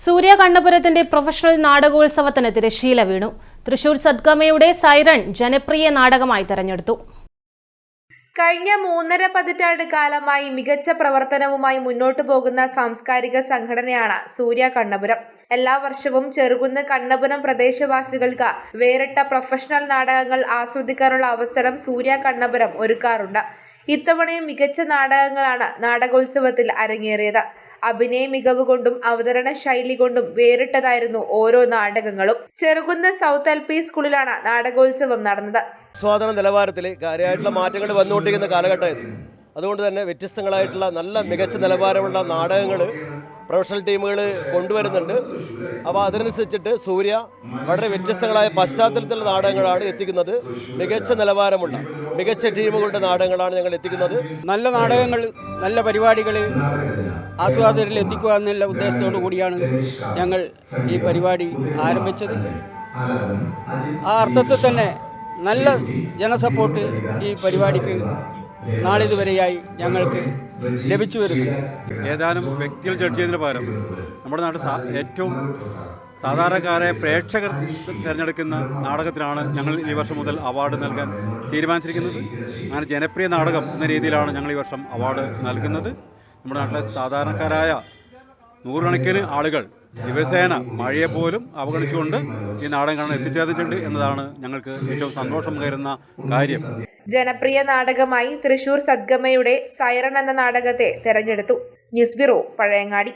സൂര്യ കണ്ണപുരത്തിന്റെ professional നാടകോത്സവത്തിന് തിരശീല വീണു. Thrissur സദ്ഗമയുടെ siren ജനപ്രിയ നാടകമായി തെരഞ്ഞെടുത്തു. കഴിഞ്ഞ മൂന്നര പതിറ്റാണ്ട് കാലമായി മികച്ച പ്രവർത്തനവുമായി മുന്നോട്ടു പോകുന്ന സാംസ്കാരിക സംഘടനയാണ് സൂര്യ കണ്ണപുരം എല്ലാ വർഷവും ചെറുകുന്ന് കണ്ണപുരം പ്രദേശവാസികൾക്ക് വേറിട്ട പ്രൊഫഷണൽ നാടകങ്ങൾ ആസ്വദിക്കാനുള്ള അവസരം സൂര്യ കണ്ണപുരം ഒരുക്കാറുണ്ട്. ഇത്തവണയും മികച്ച നാടകങ്ങളാണ് നാടകോത്സവത്തിൽ അരങ്ങേറിയത്. അഭിനയ മികവ് കൊണ്ടും അവതരണ ശൈലി കൊണ്ടും വേറിട്ടതായിരുന്നു ഓരോ നാടകങ്ങളും. ചെറുകുന്ന് സൗത്ത് എൽ പി സ്കൂളിലാണ് നാടകോത്സവം നടന്നത്. ആസ്വാദന നിലവാരത്തിൽ കാര്യമായിട്ടുള്ള മാറ്റങ്ങൾ വന്നുകൊണ്ടിരിക്കുന്ന കാലഘട്ടമായിരുന്നു. അതുകൊണ്ട് തന്നെ വ്യത്യസ്തങ്ങളായിട്ടുള്ള നല്ല മികച്ച നിലവാരമുള്ള നാടകങ്ങൾ പ്രൊഫഷണൽ ടീമുകൾ കൊണ്ടുവരുന്നുണ്ട്. അപ്പോൾ അതിനനുസരിച്ചിട്ട് സൂര്യ വളരെ വ്യത്യസ്തങ്ങളായ പശ്ചാത്തലത്തിലുള്ള നാടകങ്ങളാണ് എത്തിക്കുന്നത്. മികച്ച നിലവാരമുള്ള മികച്ച ടീമുകളുടെ നാടകങ്ങളാണ് ഞങ്ങൾ എത്തിക്കുന്നത്. നല്ല നാടകങ്ങൾ നല്ല പരിപാടികൾ ആസ്വാദകരിൽ എത്തിക്കുക എന്നുള്ള ഉദ്ദേശത്തോടു കൂടിയാണ് ഞങ്ങൾ ഈ പരിപാടി ആരംഭിച്ചത്. ആ അർത്ഥത്തിൽ തന്നെ നല്ല ജനസപ്പോർട്ട് ഈ പരിപാടിക്ക് നാളിതുവരെയായി ഞങ്ങൾക്ക് ലഭിച്ചു വരുന്നു ഏതാനും വ്യക്തികൾ ജഡ്ജ് ചെയ്തതിന് പകരം നമ്മുടെ നാട് ഏറ്റവും സാധാരണക്കാരെ പ്രേക്ഷകർ തിരഞ്ഞെടുക്കുന്ന നാടകത്തിനാണ് ഞങ്ങൾ ഈ വർഷം മുതൽ അവാർഡ് നൽകാൻ തീരുമാനിച്ചിരിക്കുന്നത്. അങ്ങനെ ജനപ്രിയ നാടകം എന്ന രീതിയിലാണ് ഞങ്ങൾ ഈ വർഷം അവാർഡ് നൽകുന്നത്. നമ്മുടെ നാട്ടിലെ സാധാരണക്കാരായ നൂറുകണക്കിന് ആളുകൾ ദിവസേന മഴയെ പോലും അവഗണിച്ചുകൊണ്ട് ഈ നാടകം കാണാൻ എത്തിച്ചേർന്നിട്ടുണ്ട് എന്നതാണ് ഞങ്ങൾക്ക് ഏറ്റവും സന്തോഷം കയറുന്ന കാര്യം. ജനപ്രിയ നാടകമായി തൃശൂർ സദ്ഗമയുടെ സൈറൺ എന്ന നാടകത്തെ തെരഞ്ഞെടുത്തു. News bureau Pazhayangadi.